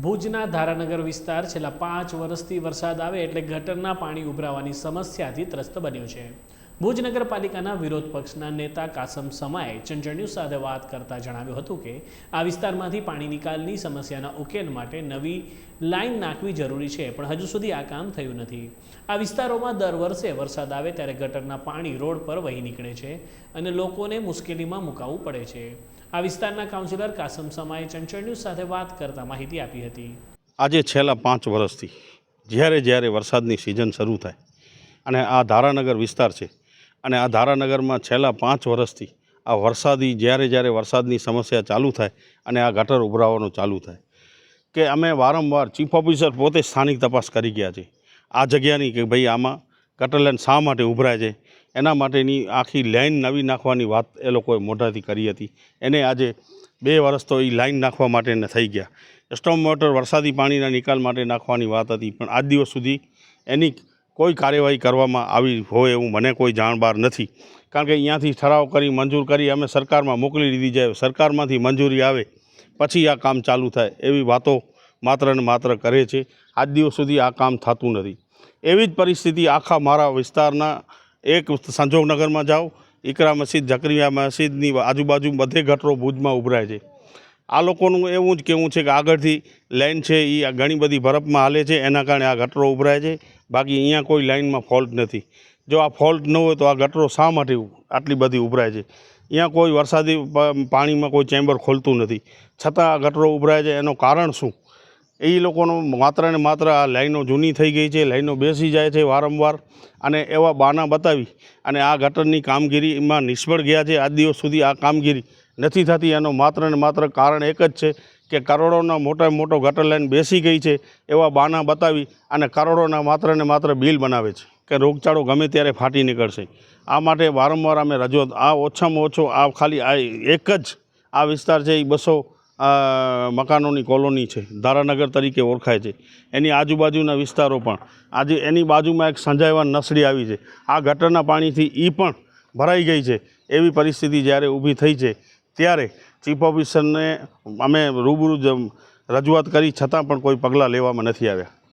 ભુજના ધારાનગર વિસ્તાર છેલ્લા પાંચ વર્ષથી વરસાદ આવે એટલે ગટરના પાણી ઉભરાવાની સમસ્યાથી ત્રસ્ત બન્યો છે. ભુજ નગરપાલિકાના વિરોધ પક્ષના નેતા કાસમ સમાએ ચંચળ સાથે વાત કરતા જણાવ્યું હતું કે, આ વિસ્તારમાંથી પાણી નિકાલની સમસ્યાના ઉકેલ માટે નવી લાઇન નાખવી જરૂરી છે, પણ હજુ સુધી આ કામ થયું નથી. આ વિસ્તારોમાં દર વર્ષે વરસાદ આવે ત્યારે ગટરના પાણી રોડ પર વહી નીકળે છે અને લોકોને મુશ્કેલીમાં મુકાવવું પડે છે. આ વિસ્તારના કાઉન્સિલર કાસમ સમાએ ચંચળ સાથે વાત કરતા માહિતી આપી હતી. આજે છેલ્લા પાંચ વર્ષથી જ્યારે જ્યારે વરસાદની સિઝન શરૂ થાય અને આ ધારાનગર વિસ્તાર છે અને આ ધારાનગરમાં છેલ્લા પાંચ વર્ષથી આ વરસાદી, જ્યારે જ્યારે વરસાદની સમસ્યા ચાલુ થાય અને આ ગટર ઉભરાવાનું ચાલુ થાય, કે અમે વારંવાર ચીફ ઓફિસર પોતે સ્થાનિક તપાસ કરી ગયા છે. આ જગ્યાની કે ભાઈ આમાં ગટર લાઈન શા માટે ઉભરાય છે? એના માટેની આખી લાઈન નવી નાખવાની વાત એ લોકોએ મોઢાથી કરી હતી. એને આજે બે વર્ષ તો એ લાઇન નાખવા માટેને થઈ ગયા. સ્ટોમ વોટર વરસાદી પાણીના નિકાલ માટે નાખવાની વાત હતી, પણ આજ દિવસ સુધી એની કોઈ કાર્યવાહી કરવામાં આવી હોય એવું મને કોઈ જાણબાર નથી. કારણ કે અહીંયાથી ઠરાવ કરી, મંજૂર કરી અમે સરકારમાં મોકલી દીધી જાય સરકારમાંથી મંજૂરી આવે, પછી આ કામ ચાલુ થાય. એવી વાતો માત્ર ને માત્ર કરે છે. આજ દિવસ સુધી આ કામ થતું નથી. એવી જ પરિસ્થિતિ આખા મારા વિસ્તારના એક સંજોગનગરમાં જાઓ. ઇકરા મસ્જિદ જકરિયા મસ્જિદની આજુબાજુ બધે ગટરો ભુજમાં ઉભરાય છે. આ લોકોનું એવું જ કહેવું છે કે આગળથી લાઇન છે એ ઘણી બધી બરફમાં હાલે છે, એના કારણે આ ગટરો ઉભરાય છે. બાકી અહીંયા કોઈ લાઇનમાં ફોલ્ટ નથી. જો આ ફોલ્ટ ન હોય તો આ ગટરો શા માટે આટલી બધી ઉભરાય છે? અહીંયા કોઈ વરસાદી પાણીમાં કોઈ ચેમ્બર ખોલતું નથી. છતાં આ ગટરો ઉભરાય છે, એનું કારણ શું? એ લોકોનો માત્ર ને માત્ર આ લાઈનો જૂની થઈ ગઈ છે, લાઈનો બેસી જાય છે વારંવાર. અને એવા બાના બતાવી અને આ ગટરની કામગીરીમાં નિષ્ફળ ગયા છે. આજ દિવસ સુધી આ કામગીરી નથી થતી. એનો માત્ર ને માત્ર કારણ એક જ છે કે કરોડોના મોટા મોટો ગટર લાઈન બેસી ગઈ છે એવા બાના બતાવી અને કરોડોના માત્ર ને માત્ર બિલ બનાવે છે કે રોગચાળો ગમે ત્યારે ફાટી નીકળશે. આ માટે વારંવાર અમે રજૂઆત આ ઓછામાં ઓછો આ ખાલી આ એક જ આ વિસ્તાર છે, એ બસો મકાનોની કોલોની છે, ધારાનગર તરીકે ઓળખાય છે. એની આજુબાજુના વિસ્તારો પણ. આજે એની બાજુમાં એક સંજાયવાન નસડી આવી છે. આ ગટરના પાણીથી એ પણ ભરાઈ ગઈ છે. એવી પરિસ્થિતિ જ્યારે ઊભી થઈ છે ત્યારે ચીફ ઓફિસરને અમે રૂબરૂ રજૂઆત કરી છતાં પણ કોઈ પગલાં લેવામાં નથી આવ્યા.